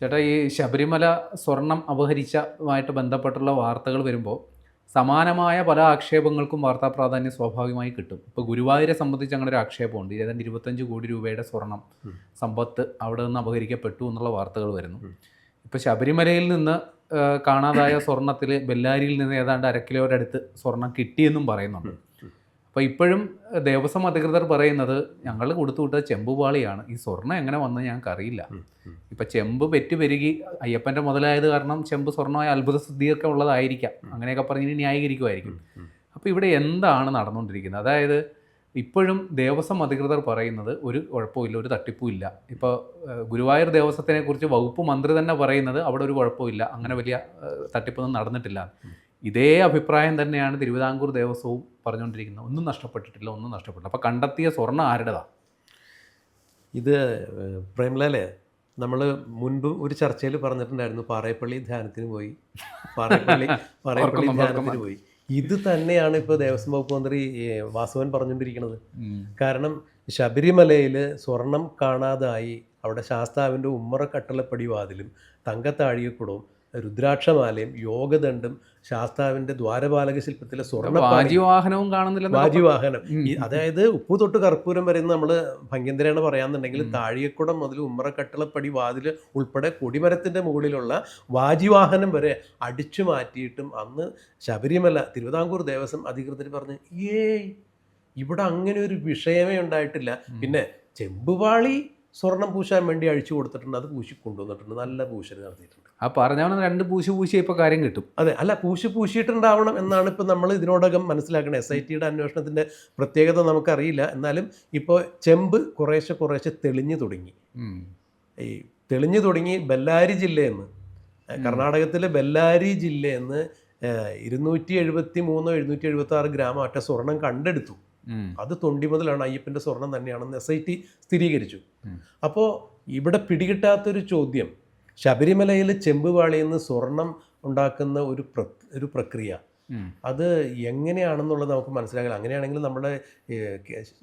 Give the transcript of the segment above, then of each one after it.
ചേട്ടാ ഈ ശബരിമല സ്വർണം അപഹരിച്ചതുമായിട്ട് ബന്ധപ്പെട്ടുള്ള വാർത്തകൾ വരുമ്പോൾ സമാനമായ പല ആക്ഷേപങ്ങൾക്കും വാർത്താ പ്രാധാന്യം സ്വാഭാവികമായി കിട്ടും. ഇപ്പോൾ ഗുരുവായൂരെ സംബന്ധിച്ച് അങ്ങനെ ഒരു ആക്ഷേപമുണ്ട്. ഏതാണ്ട് ഇരുപത്തഞ്ച് കോടി രൂപയുടെ സ്വർണം. സമ്പത്ത് അവിടെ നിന്ന് അപഹരിക്കപ്പെട്ടു എന്നുള്ള വാർത്തകൾ വരുന്നു. ഇപ്പോൾ ശബരിമലയിൽ നിന്ന് കാണാതായ സ്വർണത്തിൽ ബെല്ലാരിയിൽ നിന്ന് ഏതാണ്ട് അര അടുത്ത് സ്വർണം കിട്ടിയെന്നും പറയുന്നുണ്ട്. അപ്പോൾ ഇപ്പോഴും ദേവസ്വം അധികൃതർ പറയുന്നത് ഞങ്ങൾ കൊടുത്തുവിട്ട ചെമ്പുപാളിയാണ് ഈ സ്വർണം എങ്ങനെ വന്നത് ഞങ്ങൾക്ക് അറിയില്ല. ഇപ്പം ചെമ്പ് പെറ്റു പെരുകി അയ്യപ്പന്റെ മുതലായത് കാരണം ചെമ്പ് സ്വർണമായ അത്ഭുത സിദ്ധിയൊക്കെ ഉള്ളതായിരിക്കാം. അങ്ങനെയൊക്കെ പറഞ്ഞ് ന്യായീകരിക്കുമായിരിക്കും. അപ്പോൾ ഇവിടെ എന്താണ് നടന്നുകൊണ്ടിരിക്കുന്നത്? അതായത് ഇപ്പോഴും ദേവസ്വം അധികൃതർ പറയുന്നത് ഒരു കുഴപ്പമില്ല ഒരു തട്ടിപ്പുമില്ല. ഇപ്പോൾ ഗുരുവായൂർ ദേവസ്വത്തിനെക്കുറിച്ച് വകുപ്പ് മന്ത്രി തന്നെ പറയുന്നത് അവിടെ ഒരു കുഴപ്പമില്ല അങ്ങനെ വലിയ തട്ടിപ്പൊന്നും നടന്നിട്ടില്ല. ഇതേ അഭിപ്രായം തന്നെയാണ് തിരുവിതാംകൂർ ദേവസ്വവും പറഞ്ഞുകൊണ്ടിരിക്കുന്നത്. ഒന്നും നഷ്ടപ്പെട്ടിട്ടില്ല ഒന്നും നഷ്ടപ്പെട്ടില്ല. അപ്പോൾ കണ്ടെത്തിയ സ്വർണം ആരുടേതാണ് ഇത് പ്രേംലാലേ നമ്മൾ മുൻപ് ഒരു ചർച്ചയിൽ പറഞ്ഞിട്ടുണ്ടായിരുന്നു പാറയപ്പള്ളി ധ്യാനത്തിന് പോയി. പാറയപ്പള്ളി പാറയപ്പള്ളി ധ്യാനത്തിന് പോയി. ഇത് തന്നെയാണ് ഇപ്പോൾ ദേവസ്വം വകുപ്പ് മന്ത്രി വാസവൻ പറഞ്ഞുകൊണ്ടിരിക്കുന്നത്. കാരണം ശബരിമലയിൽ സ്വർണം കാണാതായി അവിടെ ശാസ്താവിന്റെ ഉമ്മറ കട്ടളപ്പടി വാതിലും തങ്കത്താഴികക്കുടവും രുദ്രാക്ഷമാലയും യോഗദണ്ഡും ശാസ്താവിന്റെ ദ്വാരപാലക ശില്പത്തിലെ സ്വർണ വാജിവാഹനവും കാണുന്നില്ല വാജിവാഹനം. അതായത് ഉപ്പു തൊട്ട് കർപ്പൂരം വരെ നമ്മൾ ഭംഗ്യന്തരയാണ് പറയാന്നുണ്ടെങ്കിൽ. താഴികക്കുടം മുതൽ ഉമ്മറക്കട്ടളപ്പടി വാതിൽ ഉൾപ്പെടെ കൊടിമരത്തിന്റെ മുകളിലുള്ള വാജിവാഹനം വരെ അടിച്ചു മാറ്റിയിട്ടും അന്ന് ശബരിമല തിരുവിതാംകൂർ ദേവസ്വം അധികൃതർ പറഞ്ഞു ഏ ഇവിടെ അങ്ങനെ ഒരു വിഷയമേ ഉണ്ടായിട്ടില്ല. പിന്നെ ചെമ്പുവാളി സ്വർണം പൂശാൻ വേണ്ടി അഴിച്ചു കൊടുത്തിട്ടുണ്ട്. അത് പൂശി കൊണ്ടുവന്നിട്ടുണ്ട്. നല്ല പൂശൽ നടത്തിയിട്ടുണ്ട്. ആ പറഞ്ഞവന് രണ്ട് പൂശി പൂശി ഇപ്പോൾ കാര്യം കിട്ടും. അതെ അല്ല പൂശി പൂശിയിട്ടുണ്ടാവണം എന്നാണ് ഇപ്പം നമ്മൾ ഇതിനോടകം മനസ്സിലാക്കുന്നത് എസ് ഐ ടിയുടെ അന്വേഷണത്തിന്റെ പ്രത്യേകത നമുക്കറിയില്ല. എന്നാലും ഇപ്പോൾ ചെമ്പ് കുറേശ്ശെ കുറേശ്ശെ തെളിഞ്ഞു തുടങ്ങി. ഈ തെളിഞ്ഞു തുടങ്ങി ബെല്ലാരി ജില്ലയിൽ നിന്ന് കർണാടകത്തിലെ ബെല്ലാരി ജില്ലയിൽ നിന്ന് ഇരുന്നൂറ്റി എഴുപത്തി മൂന്നോ എഴുന്നൂറ്റി എഴുപത്തി ആറ് ഗ്രാം അറ്റ സ്വർണം കണ്ടെടുത്തു. അത് തൊണ്ടി മുതലാണ് അയ്യപ്പന്റെ സ്വർണം തന്നെയാണെന്ന് എസ് ഐ ടി സ്ഥിരീകരിച്ചു. അപ്പോൾ ഇവിടെ പിടികിട്ടാത്തൊരു ചോദ്യം. ശബരിമലയിൽ ചെമ്പുപാളിയിൽ നിന്ന് സ്വർണം ഉണ്ടാക്കുന്ന ഒരു പ്ര ഒരു പ്രക്രിയ. അത് എങ്ങനെയാണെന്നുള്ളത് നമുക്ക് മനസ്സിലാകില്ല. അങ്ങനെയാണെങ്കിൽ നമ്മുടെ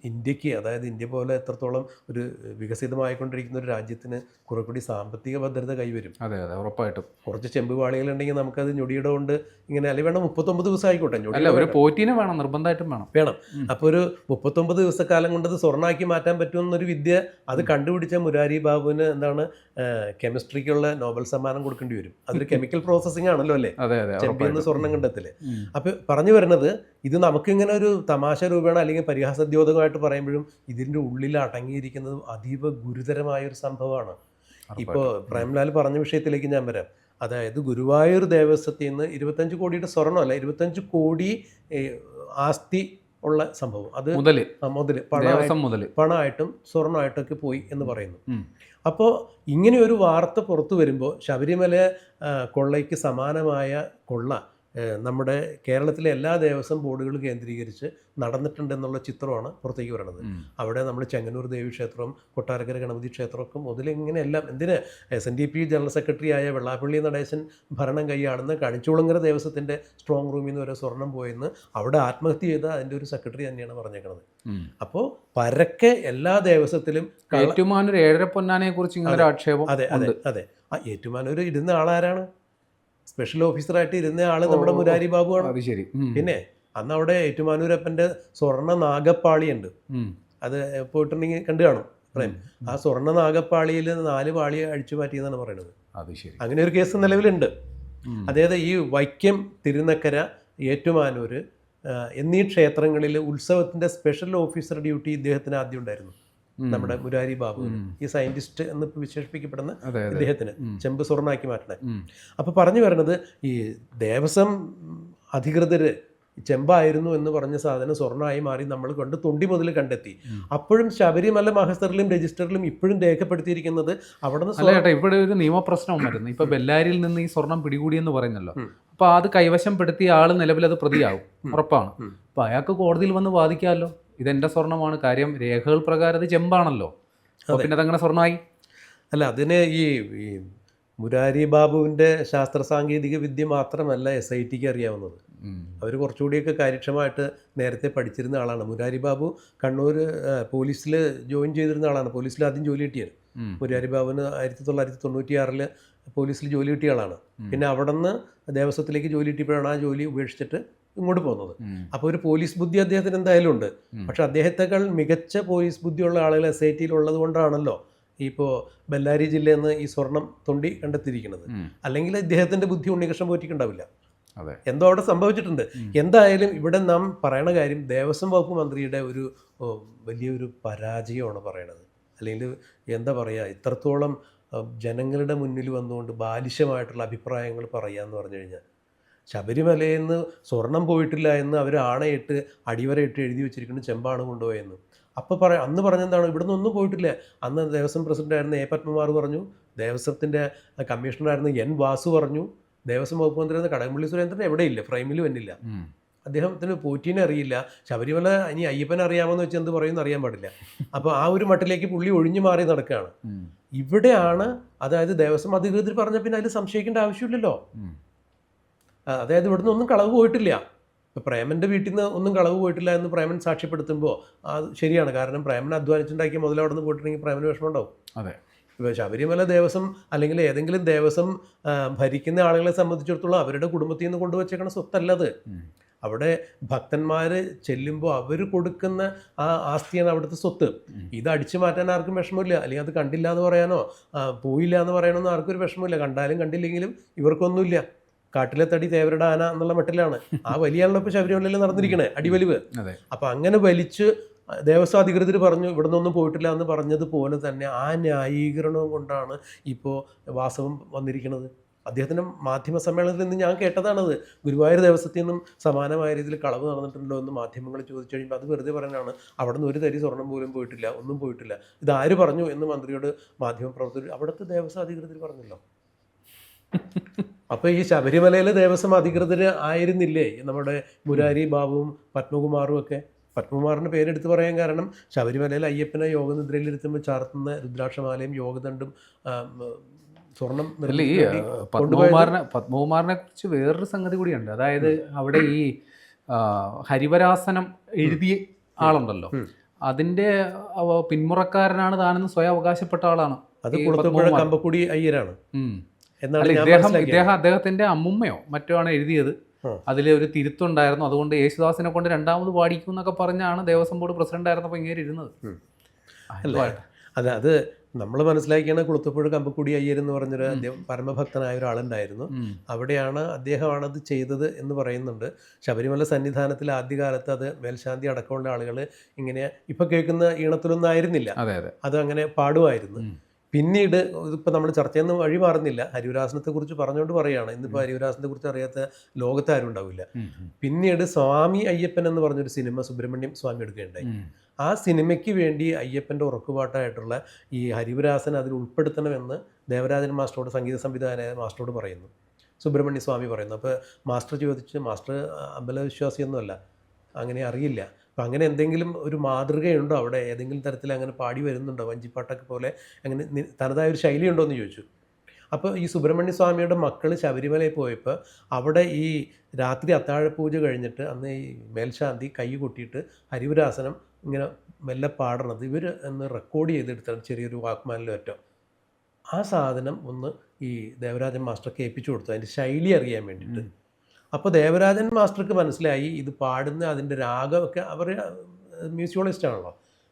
ഇന്ത്യയ്ക്ക് അതായത് ഇന്ത്യ പോലെ എത്രത്തോളം ഒരു വികസിതമായിക്കൊണ്ടിരിക്കുന്ന ഒരു രാജ്യത്തിന് കുറെ കൂടി സാമ്പത്തിക ഭദ്രത കൈവരും. അതെ അതെ ഉറപ്പായിട്ടും. കുറച്ച് ചെമ്പുപാളികളുണ്ടെങ്കിൽ നമുക്കത് ഞൊടിയുടെ കൊണ്ട് ഇങ്ങനെ അല്ലെങ്കിൽ വേണം മുപ്പത്തൊമ്പത് ദിവസം ആയിക്കോട്ടെ ഞൊടിയുടെ ഒരു പോറ്റിനെ വേണം നിർബന്ധമായിട്ടും വേണം. വേണം. അപ്പോൾ ഒരു മുപ്പത്തൊമ്പത് ദിവസക്കാലം കൊണ്ട് അത് സ്വർണമാക്കി മാറ്റാൻ പറ്റുമെന്നൊരു വിദ്യ അത് കണ്ടുപിടിച്ച മുരാരി ബാബുവിന് എന്താണ് കെമിസ്ട്രിക്കുള്ള നോബൽ സമ്മാനം കൊടുക്കേണ്ടി വരും. അതൊരു കെമിക്കൽ പ്രോസസ്സിംഗ് ആണല്ലോ അല്ലേ? ചെമ്പിന്ന് സ്വർണം കണ്ടെത്തില്ലേ. അപ്പോൾ പറഞ്ഞു വരുന്നത് ഇത് നമുക്കിങ്ങനെ ഒരു തമാശ രൂപേണ അല്ലെങ്കിൽ പരിഹാസദ്യോതകമായിട്ട് പറയുമ്പോഴും ഇതിന്റെ ഉള്ളിൽ അടങ്ങിയിരിക്കുന്നത് അതീവ ഗുരുതരമായ ഒരു സംഭവമാണ്. ഇപ്പോൾ പ്രേംലാൽ പറഞ്ഞ വിഷയത്തിലേക്ക് ഞാൻ വരാം. അതായത് ഗുരുവായൂർ ദേവസ്വത്തിൽ നിന്ന് ഇരുപത്തഞ്ച് കോടിയുടെ സ്വർണമല്ല ഇരുപത്തഞ്ച് കോടി ആസ്തി ഉള്ള സംഭവം. അത് മുതൽ. മുതൽ പണമായിട്ട് മുതൽ. സ്വർണമായിട്ടൊക്കെ പോയി എന്ന് പറയുന്നു. അപ്പോൾ ഇങ്ങനെ ഒരു വാർത്ത പുറത്തു വരുമ്പോൾ ശബരിമല കൊള്ളയ്ക്ക് സമാനമായ കൊള്ള നമ്മുടെ കേരളത്തിലെ എല്ലാ ദേവസ്വം ബോർഡുകൾ കേന്ദ്രീകരിച്ച് നടന്നിട്ടുണ്ടെന്നുള്ള ചിത്രമാണ് പുറത്തേക്ക് വരുന്നത് അവിടെ നമ്മൾ ചെങ്ങന്നൂർ ദേവി ക്ഷേത്രം കൊട്ടാരക്കര ഗണപതി ക്ഷേത്രമൊക്കെ മുതലിങ്ങനെ എല്ലാം എന്തിന് S N D P general secretary ആയ വെള്ളാപ്പള്ളി നടേശൻ ഭരണം കൈയാണെന്ന് കണിച്ചുളങ്ങര ദേവസ്വത്തിന്റെ സ്ട്രോങ് റൂമിൽ നിന്ന് വരെ സ്വർണം പോയെന്ന് അവിടെ ആത്മഹത്യ ചെയ്ത അതിന്റെ ഒരു സെക്രട്ടറി തന്നെയാണ് പറഞ്ഞേക്കുന്നത് അപ്പോൾ പരക്കെ എല്ലാ ദേവസ്വത്തിലും ഏറ്റുമാനൂർ ഏഴര പൊന്നാനെ കുറിച്ച് ഇങ്ങനെ ആക്ഷേപം അതെ അതെ അതെ. ആ ഏറ്റുമാനൂർ ഇരുന്ന ആളാരാണ്? സ്പെഷ്യൽ ഓഫീസറായിട്ട് ഇരുന്ന ആൾ നമ്മുടെ മുരാരി ബാബുവാണ് അത് ശരി. പിന്നെ അന്ന് അവിടെ ഏറ്റുമാനൂരപ്പന്റെ സ്വർണ നാഗപ്പാളിയുണ്ട് ഉണ്ട് അത് പോയിട്ടുണ്ടെങ്കിൽ കണ്ടു കാണും. പ്രേം ആ സ്വർണ നാഗപ്പാളിയിൽ നാല് പാളി അഴിച്ചു മാറ്റിയെന്നാണ് പറയുന്നത്. അത് ശരി. അങ്ങനെ ഒരു കേസ് നിലവിലുണ്ട്. അതായത് ഈ വൈക്കം തിരുനക്കര ഏറ്റുമാനൂർ എന്നീ ക്ഷേത്രങ്ങളിൽ ഉത്സവത്തിന്റെ സ്പെഷ്യൽ ഓഫീസർ ഡ്യൂട്ടി ഇദ്ദേഹത്തിന് ആദ്യം ഉണ്ടായിരുന്നു. നമ്മുടെ മുരാരി ബാബു ഈ സയന്റിസ്റ്റ് എന്ന് വിശേഷിപ്പിക്കപ്പെടുന്ന ഇദ്ദേഹത്തിന് ചെമ്പ് സ്വർണാക്കി മാറ്റണേ. അപ്പൊ അപ്പോൾ പറഞ്ഞു വരുന്നത് ഈ ദേവസ്വം അധികൃതർ ചെമ്പായിരുന്നു എന്ന് പറഞ്ഞ സാധനം സ്വർണമായി മാറി നമ്മൾ കണ്ട് തൊണ്ടി മുതൽ കണ്ടെത്തി. അപ്പോഴും ശബരിമല മഹസ്റ്ററിലും രജിസ്റ്ററിലും ഇപ്പോഴും രേഖപ്പെടുത്തിയിരിക്കുന്നത് അവിടെ നിന്ന് ചേട്ടാ ഇവിടെ ഒരു നിയമപ്രശ്നം വരുന്നു ഇപ്പൊ ബെല്ലാരിയിൽ നിന്ന് ഈ സ്വർണം പിടികൂടിയെന്ന് പറയുന്നല്ലോ. അപ്പൊ അത് കൈവശം പെടുത്തിയ ആൾ നിലവിൽ അത് പ്രതിയാവും. ഉം. ഉറപ്പാണ്. അപ്പൊ അയാൾക്ക് കോടതിയിൽ വന്ന് വാദിക്കാമല്ലോ. ഇതെന്റെ സ്വർണമാണ്. കാര്യം രേഖകൾ പ്രകാരം അത് ചെമ്പാണല്ലോ. പിന്നെ അതങ്ങനെ സ്വർണമായി അല്ല അതിന് ഈ മുരാരി ബാബുവിന്റെ ശാസ്ത്ര സാങ്കേതിക വിദ്യ മാത്രമല്ല എസ് ഐ ടിക്ക് അറിയാവുന്നത്. അവർ കുറച്ചുകൂടിയൊക്കെ കാര്യക്ഷമമായിട്ട് നേരത്തെ പഠിച്ചിരുന്ന ആളാണ്. മുരാരി ബാബു കണ്ണൂർ പോലീസിൽ ജോയിൻ ചെയ്തിരുന്ന ആളാണ്. പോലീസിൽ ആദ്യം ജോലി കിട്ടിയത്. മുരാരി ബാബുവിന് ആയിരത്തി തൊള്ളായിരത്തി തൊണ്ണൂറ്റി ആറിൽ പോലീസിൽ ജോലി കിട്ടിയ ആളാണ്. പിന്നെ അവിടെ നിന്ന് ദേവസ്വത്തിലേക്ക് ജോലി കിട്ടിയപ്പോഴാണ് ആ ജോലി ഉപേക്ഷിച്ചിട്ട് ഇങ്ങോട്ട് പോകുന്നത്. അപ്പോൾ ഒരു പോലീസ് ബുദ്ധി അദ്ദേഹത്തിന് എന്തായാലും ഉണ്ട്. പക്ഷെ അദ്ദേഹത്തെക്കാൾ മികച്ച പോലീസ് ബുദ്ധിയുള്ള ആളുകൾ എസ് ഐ ടിയിൽ ഉള്ളത് കൊണ്ടാണല്ലോ ഇപ്പോൾ ബെല്ലാരി ജില്ലയിൽ നിന്ന് ഈ സ്വർണം തൊണ്ടി കണ്ടെത്തിയിരിക്കുന്നത്. അല്ലെങ്കിൽ ഇദ്ദേഹത്തിന്റെ ബുദ്ധി ഉണ്ണികൃഷ്ണൻ പോറ്റിക്കുണ്ടാവില്ല. എന്തോ അവിടെ സംഭവിച്ചിട്ടുണ്ട്. എന്തായാലും ഇവിടെ നാം പറയണ കാര്യം ദേവസ്വം വകുപ്പ് മന്ത്രിയുടെ ഒരു വലിയൊരു പരാജയമാണ് പറയണത്. അല്ലെങ്കിൽ എന്താ പറയുക ഇത്രത്തോളം ജനങ്ങളുടെ മുന്നിൽ വന്നുകൊണ്ട് ബാലിശമായിട്ടുള്ള അഭിപ്രായങ്ങൾ പറയുക എന്ന് പറഞ്ഞു കഴിഞ്ഞാൽ ശബരിമലയിൽ നിന്ന് സ്വർണം പോയിട്ടില്ല എന്ന് അവർ ആണയിട്ട് അടിവരയിട്ട് എഴുതി വെച്ചിരിക്കുന്നത് ചെമ്പാണ് കൊണ്ടുപോയെന്ന്. അപ്പോൾ പറ അന്ന് പറഞ്ഞെന്താണ്? ഇവിടുന്ന് ഒന്നും പോയിട്ടില്ല. അന്ന് ദേവസ്വം പ്രസിഡന്റായിരുന്ന എ പത്മകുമാർ പറഞ്ഞു ദേവസ്വത്തിന്റെ കമ്മീഷണറായിരുന്ന എൻ വാസു പറഞ്ഞു ദേവസ്വം വകുപ്പ് മന്ത്രിയായിരുന്ന കടകംപള്ളി സുരേന്ദ്രൻ എവിടെയില്ല ഫ്രെയിമിൽ വന്നില്ല. അദ്ദേഹത്തിന് പോറ്റീനെ അറിയില്ല. ശബരിമല ഇനി അയ്യപ്പനെ അറിയാമെന്ന് വെച്ച് എന്ത് പറയുമെന്ന് അറിയാൻ പാടില്ല. അപ്പോൾ ആ ഒരു മട്ടിലേക്ക് പുള്ളി ഒഴിഞ്ഞു മാറി നടക്കുകയാണ്. ഇവിടെയാണ് അതായത് ദേവസ്വം അധികൃതർ പറഞ്ഞ പിന്നെ അതിൽ സംശയിക്കേണ്ട ആവശ്യമില്ലല്ലോ. അതായത് ഇവിടുന്ന് ഒന്നും കളവ് പോയിട്ടില്ല. ഇപ്പം പ്രേമന്റെ വീട്ടിൽ നിന്ന് ഒന്നും കളവ് പോയിട്ടില്ല എന്ന് പ്രേമൻ സാക്ഷ്യപ്പെടുത്തുമ്പോൾ അത് ശരിയാണ്. കാരണം പ്രേമൻ അധ്വാനിച്ചുണ്ടാക്കിയ മുതൽ അവിടെ നിന്ന് പോയിട്ടുണ്ടെങ്കിൽ പ്രേമന് വിഷമം ഉണ്ടാവും. അതെ. ഇപ്പോൾ ശബരിമല ദേവസ്വം അല്ലെങ്കിൽ ഏതെങ്കിലും ദേവസ്വം ഭരിക്കുന്ന ആളുകളെ സംബന്ധിച്ചിടത്തോളം അവരുടെ കുടുംബത്തിൽ നിന്ന് കൊണ്ടുവച്ചേക്കണ സ്വത്തല്ലത്. അവിടെ ഭക്തന്മാർ ചെല്ലുമ്പോൾ അവർ കൊടുക്കുന്ന ആ ആസ്തിയാണ് അവിടുത്തെ സ്വത്ത്. ഇത് അടിച്ചു മാറ്റാൻ ആർക്കും വിഷമമില്ല. അല്ലെങ്കിൽ അത് കണ്ടില്ല എന്ന് പറയാനോ പോയില്ല എന്ന് പറയണമെന്ന് ആർക്കും ഒരു വിഷമമില്ല. കണ്ടാലും കണ്ടില്ലെങ്കിലും ഇവർക്കൊന്നുമില്ല. കാട്ടിലെ തടി തേവരുടെ ആന എന്നുള്ള മട്ടിലാണ്. ആ വലിയാണല്ലോ ഇപ്പോൾ ശബരിമലയിൽ നടന്നിരിക്കണേ അടിവലിവ്. അപ്പം അങ്ങനെ വലിച്ച് ദേവസ്വം അധികൃതർ പറഞ്ഞു ഇവിടെ നിന്നൊന്നും പോയിട്ടില്ല എന്ന് പറഞ്ഞതുപോലെ തന്നെ ആ ന്യായീകരണവും കൊണ്ടാണ് ഇപ്പോൾ വാസവം വന്നിരിക്കുന്നത് അദ്ദേഹത്തിന്റെ മാധ്യമ സമ്മേളനത്തിൽ നിന്ന് ഞാൻ കേട്ടതാണത്. ഗുരുവായൂർ ദേവസ്വത്തിൽ നിന്നും സമാനമായ രീതിയിൽ കളവ് നടന്നിട്ടുണ്ടോ എന്ന് മാധ്യമങ്ങൾ ചോദിച്ചു കഴിയുമ്പോൾ അത് വെറുതെ പറയാനാണ്. അവിടെ നിന്ന് ഒരു തരി സ്വർണം പോലും പോയിട്ടില്ല ഒന്നും പോയിട്ടില്ല. ഇത് ആര് പറഞ്ഞു എന്ന് മന്ത്രിയോട് മാധ്യമ പ്രവർത്തകർ അവിടുത്തെ ദേവസ്വം അധികൃതർ പറഞ്ഞല്ലോ. അപ്പോൾ ഈ ശബരിമലയിലെ ദേവസ്വം അധികൃതർ ആയിരുന്നില്ലേ? നമ്മുടെ മുരാരി ബാബുവും പത്മകുമാറും ഒക്കെ. പത്മകുമാറിന്റെ പേരെടുത്ത് പറയാൻ കാരണം ശബരിമലയിൽ അയ്യപ്പനെ യോഗനിദ്രയിലിരുത്തുമ്പോൾ ചാർത്തുന്ന രുദ്രാക്ഷമാലയും യോഗദണ്ഡും സ്വർണം അല്ല ഈ പത്മകുമാറിനെ പത്മകുമാറിനെ കുറിച്ച് വേറൊരു സംഗതി കൂടിയുണ്ട്. അതായത് അവിടെ ഈ ഹരിവരാസനം എഴുതിയ ആളുണ്ടല്ലോ. അതിന്റെ അതിന്റെ പിന്മുറക്കാരനാണ് താനെന്ന് സ്വയം അവകാശപ്പെട്ട ആളാണ് അത് കൊടുത്തപ്പോഴും കുളത്തുപുഴ കമ്പക്കുടി അയ്യരാണ്. എന്നാണ് ഇദ്ദേഹം ഇദ്ദേഹം അദ്ദേഹത്തിന്റെ അമ്മുമ്മയോ മറ്റോ ആണ് എഴുതിയത്. അതിൽ ഒരു തിരുത്തുണ്ടായിരുന്നു. അതുകൊണ്ട് യേശുദാസിനെ കൊണ്ട് രണ്ടാമത് പാടിക്കും എന്നൊക്കെ പറഞ്ഞാണ് ദേവസ്വം ബോർഡ് പ്രസിഡന്റ് ആയിരുന്നപ്പോൾ ഇങ്ങനെ ഇരുന്നത്. അതായത് അല്ല. അതെ അത് നമ്മൾ മനസ്സിലാക്കിയാണ് കുളത്തപ്പുഴ കമ്പക്കുടി അയ്യർ എന്ന് പറഞ്ഞൊരു അദ്ദേഹം പരമഭക്തനായ ഒരാളുണ്ടായിരുന്നു. അവിടെയാണ് അദ്ദേഹമാണ് അത് ചെയ്തത് എന്ന് പറയുന്നുണ്ട്. ശബരിമല സന്നിധാനത്തിൽ ആദ്യകാലത്ത് അത് മേൽശാന്തി അടക്കമുള്ള ആളുകൾ ഇങ്ങനെ ഇപ്പൊ കേൾക്കുന്ന ഈണത്തിലൊന്നും ആയിരുന്നില്ല. അതെ അതെ. അത് അങ്ങനെ പാടുമായിരുന്നു. പിന്നീട് ഇതിപ്പോൾ നമ്മൾ ചർച്ച ചെയ്യുന്ന വഴി മാറുന്നില്ല ഹരിവരാസനത്തെ കുറിച്ച് പറഞ്ഞുകൊണ്ട് പറയുകയാണ് ഇന്നിപ്പോൾ ഹരിവരാസനത്തെ കുറിച്ച് അറിയാത്ത ലോകത്ത് ആരും ഉണ്ടാവില്ല. പിന്നീട് സ്വാമി അയ്യപ്പൻ എന്ന് പറഞ്ഞൊരു സിനിമ സുബ്രഹ്മണ്യം സ്വാമി എടുക്കുകയുണ്ടായി. ആ സിനിമയ്ക്ക് വേണ്ടി അയ്യപ്പന്റെ ഉറക്കുപാട്ടായിട്ടുള്ള ഈ ഹരിവരാസൻ അതിൽ ഉൾപ്പെടുത്തണമെന്ന് ദേവരാജൻ മാസ്റ്ററോട് സംഗീത സംവിധായകനായ മാസ്റ്ററോട് പറയുന്നു. സുബ്രഹ്മണ്യ സ്വാമി പറയുന്നു. അപ്പോൾ മാസ്റ്റർ ചോദിച്ച് മാസ്റ്റർ അമ്പലവിശ്വാസിയൊന്നുമല്ല. അങ്ങനെ അറിയില്ല. അപ്പം അങ്ങനെ എന്തെങ്കിലും ഒരു മാതൃകയുണ്ടോ അവിടെ? ഏതെങ്കിലും തരത്തിൽ അങ്ങനെ പാടി വരുന്നുണ്ടോ? വഞ്ചിപ്പാട്ടൊക്കെ പോലെ അങ്ങനെ തനതായ ഒരു ശൈലിയുണ്ടോ എന്ന് ചോദിച്ചു. അപ്പോൾ ഈ സുബ്രഹ്മണ്യ സ്വാമിയുടെ മക്കൾ ശബരിമലയിൽ പോയപ്പോൾ അവിടെ ഈ രാത്രി അത്താഴപൂജ കഴിഞ്ഞിട്ട് അന്ന് ഈ മേൽശാന്തി കൈ കൊട്ടിയിട്ട് ഹരിവരാസനം ഇങ്ങനെ മെല്ലെ പാടണത് ഇവർ ഒന്ന് റെക്കോർഡ് ചെയ്തെടുത്താണ് ചെറിയൊരു വാക്മാനിലോ ഒറ്റോ. ആ സാധനം ഒന്ന് ഈ ദേവരാജൻ മാസ്റ്റർ കേൾപ്പിച്ചു കൊടുത്തു. അതിന്റെ ശൈലി അറിയാൻ വേണ്ടിയിട്ട്. അപ്പോൾ ദേവരാജൻ മാസ്റ്റർക്ക് മനസ്സിലായി ഇത് പാടുന്ന അതിന്റെ രാഗമൊക്കെ അവർ മ്യൂസിയോളജിസ്റ്റ് ആണല്ലോ.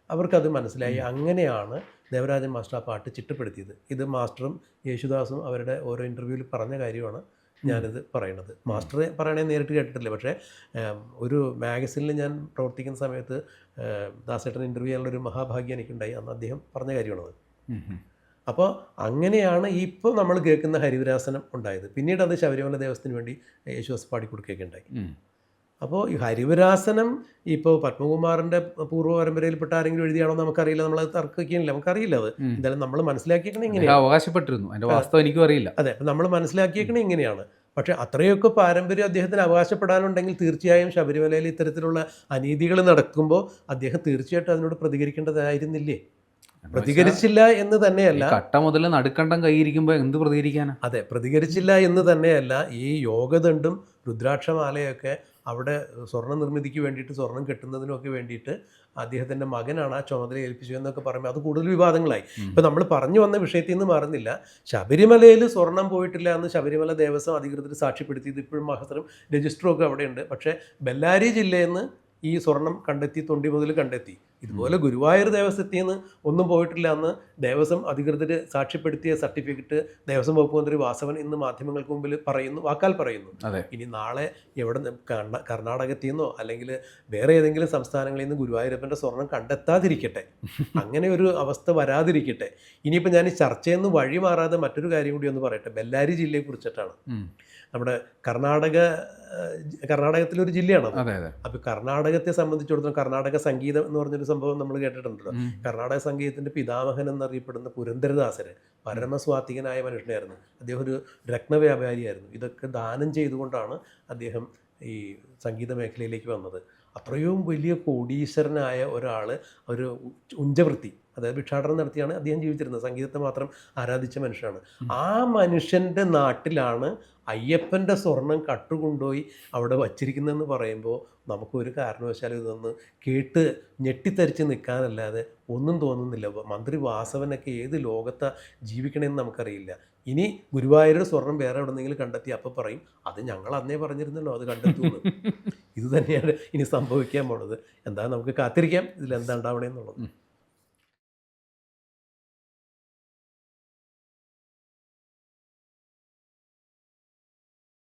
അവർക്കത് മനസ്സിലായി. അങ്ങനെയാണ് ദേവരാജൻ മാസ്റ്റർ ആ പാട്ട് ചിട്ടപ്പെടുത്തിയത്. ഇത് മാസ്റ്ററും യേശുദാസും അവരുടെ ഓരോ ഇന്റർവ്യൂവിൽ പറഞ്ഞ കാര്യമാണ് ഞാനിത് പറയണത്. മാസ്റ്റർ പറയണേ നേരിട്ട് കേട്ടിട്ടില്ല. പക്ഷേ ഒരു മാഗസിനിൽ ഞാൻ പ്രവർത്തിക്കുന്ന സമയത്ത് ദാസേട്ടൻ ഇന്റർവ്യൂ ചെയ്യാനുള്ള ഒരു മഹാഭാഗ്യം എനിക്കുണ്ടായി. അന്ന് അദ്ദേഹം പറഞ്ഞ കാര്യമാണത്. അപ്പോൾ അങ്ങനെയാണ് ഇപ്പോൾ നമ്മൾ കേൾക്കുന്ന ഹരിവരാസനം ഉണ്ടായത്. പിന്നീട് അത് ശബരിമല ദേവസ്ഥത്തിന് വേണ്ടി യേശുദാസ് പാടിക്കൊടുക്കുകയൊക്കെ ഉണ്ടായി. അപ്പോൾ ഈ ഹരിവരാസനം ഇപ്പോൾ പത്മകുമാറിന്റെ പൂർവ പരമ്പരയിൽപ്പെട്ട ആരെങ്കിലും എഴുതിയാണോ നമുക്കറിയില്ല. നമ്മൾ തർക്കിക്കുന്നില്ല നമുക്കറിയില്ല അത്. എന്തായാലും നമ്മൾ മനസ്സിലാക്കിയേക്കണേ ഇങ്ങനെയാണ്. അവകാശപ്പെട്ടിരുന്നു. അതിന്റെ വാസ്തവം എനിക്കും അറിയില്ല. അതെ. അപ്പം നമ്മൾ മനസ്സിലാക്കിയേക്കണേ ഇങ്ങനെയാണ്. പക്ഷേ അത്രയൊക്കെ പാരമ്പര്യം അദ്ദേഹത്തിന് അവകാശപ്പെടാനുണ്ടെങ്കിൽ തീർച്ചയായും ശബരിമലയിൽ ഇത്തരത്തിലുള്ള അനീതികൾ നടക്കുമ്പോൾ അദ്ദേഹം തീർച്ചയായിട്ടും അതിനോട് പ്രതികരിക്കേണ്ടതായിരുന്നില്ലേ? പ്രതികരിച്ചില്ല എന്ന് തന്നെയല്ല. കട്ട മുതൽ നടുക്കണ്ടം കൈയിരിക്കുമ്പോൾ എന്ത് പ്രതികരിക്കാനാ? അതെ പ്രതികരിച്ചില്ല എന്ന് തന്നെയല്ല ഈ യോഗദണ്ഡും രുദ്രാക്ഷമാലയൊക്കെ അവിടെ സ്വർണ നിർമ്മിതിക്ക് വേണ്ടിയിട്ട് സ്വർണം കെട്ടുന്നതിനൊക്കെ വേണ്ടിയിട്ട് അദ്ദേഹത്തിന്റെ മകനാണ് ആ ചുമതല ഏൽപ്പിച്ചു എന്നൊക്കെ പറയുമ്പോൾ അത് കൂടുതൽ വിവാദങ്ങളായി. ഇപ്പം നമ്മൾ പറഞ്ഞു വന്ന വിഷയത്തിൽ നിന്ന് മാറുന്നില്ല. ശബരിമലയിൽ സ്വർണം പോയിട്ടില്ല എന്ന് ശബരിമല ദേവസ്വം അധികൃതർ സാക്ഷ്യപ്പെടുത്തിയത് ഇപ്പോഴും മഹത്തരം രജിസ്റ്ററും ഒക്കെ അവിടെയുണ്ട്. പക്ഷേ ബെല്ലാരി ജില്ലയിൽ നിന്ന് ഈ സ്വർണം കണ്ടെത്തി തൊണ്ടി മുതൽ കണ്ടെത്തി. ഇതുപോലെ ഗുരുവായൂർ ദേവസ്വത്തിൽ നിന്ന് ഒന്നും പോയിട്ടില്ല എന്ന് ദേവസ്വം അധികൃതർ സാക്ഷ്യപ്പെടുത്തിയ സർട്ടിഫിക്കറ്റ് ദേവസ്വം വകുപ്പ് മന്ത്രി വാസവൻ ഇന്ന് മാധ്യമങ്ങൾക്ക് മുമ്പിൽ പറയുന്നു വാക്കാൽ പറയുന്നു. ഇനി നാളെ എവിടെ കർണാടകത്തിൽ നിന്നോ അല്ലെങ്കിൽ വേറെ ഏതെങ്കിലും സംസ്ഥാനങ്ങളിൽ നിന്ന് ഗുരുവായൂരപ്പന്റെ സ്വർണം കണ്ടെത്താതിരിക്കട്ടെ. അങ്ങനെ ഒരു അവസ്ഥ വരാതിരിക്കട്ടെ. ഇനിയിപ്പോൾ ഞാൻ ഈ ചർച്ചയിൽ നിന്ന് വഴി മാറാതെ മറ്റൊരു കാര്യം കൂടി ഒന്ന് പറയട്ടെ. ബെല്ലാരി ജില്ലയെ കുറിച്ചിട്ടാണ്. നമ്മുടെ കർണാടക കർണാടകത്തിലൊരു ജില്ലയാണ് അപ്പോൾ കർണാടകത്തെ സംബന്ധിച്ചിടത്തോളം കർണാടക സംഗീതം എന്ന് പറഞ്ഞൊരു സംഭവം നമ്മൾ കേട്ടിട്ടുണ്ടല്ലോ. കർണാടക സംഗീതത്തിന്റെ പിതാമഹൻ എന്നറിയപ്പെടുന്ന പുരന്ദരദാസര് പരമസ്വാത്വികനായ മനുഷ്യനായിരുന്നു. അദ്ദേഹം ഒരു രത്നവ്യാപാരിയായിരുന്നു. ഇതൊക്കെ ദാനം ചെയ്തുകൊണ്ടാണ് അദ്ദേഹം ഈ സംഗീത മേഖലയിലേക്ക് വന്നത്. അത്രയും വലിയ കോടീശ്വരനായ ഒരാൾ ഒരു ഉഞ്ചവൃത്തി അതായത് ഭിക്ഷാടനം നടത്തിയാണ് അദ്ദേഹം ജീവിച്ചിരുന്നത്. സംഗീതത്തെ മാത്രം ആരാധിച്ച മനുഷ്യനാണ്. ആ മനുഷ്യന്റെ നാട്ടിലാണ് അയ്യപ്പന്റെ സ്വർണം കട്ടുകൊണ്ടുപോയി അവിടെ വച്ചിരിക്കുന്നതെന്ന് പറയുമ്പോൾ നമുക്കൊരു കാരണവശാലും ഇതൊന്ന് കേട്ട് ഞെട്ടിത്തരിച്ച് നിൽക്കാനല്ലാതെ ഒന്നും തോന്നുന്നില്ല. മന്ത്രി വാസവനൊക്കെ ഏത് ലോകത്താണ് ജീവിക്കണമെന്ന് നമുക്കറിയില്ല. ഇനി ഗുരുവായൂരുടെ സ്വർണം വേറെ എവിടെന്നെങ്കിലും കണ്ടെത്തി അപ്പോൾ പറയും അത് ഞങ്ങൾ അന്നേ പറഞ്ഞിരുന്നല്ലോ അത് കണ്ടെത്തുമെന്ന് ഇത് തന്നെയാണ് ഇനി സംഭവിക്കാൻ പോണത്. എന്താ നമുക്ക് കാത്തിരിക്കാം. ഇതിൽ എന്താ ഉണ്ടാവണേന്നുള്ളത്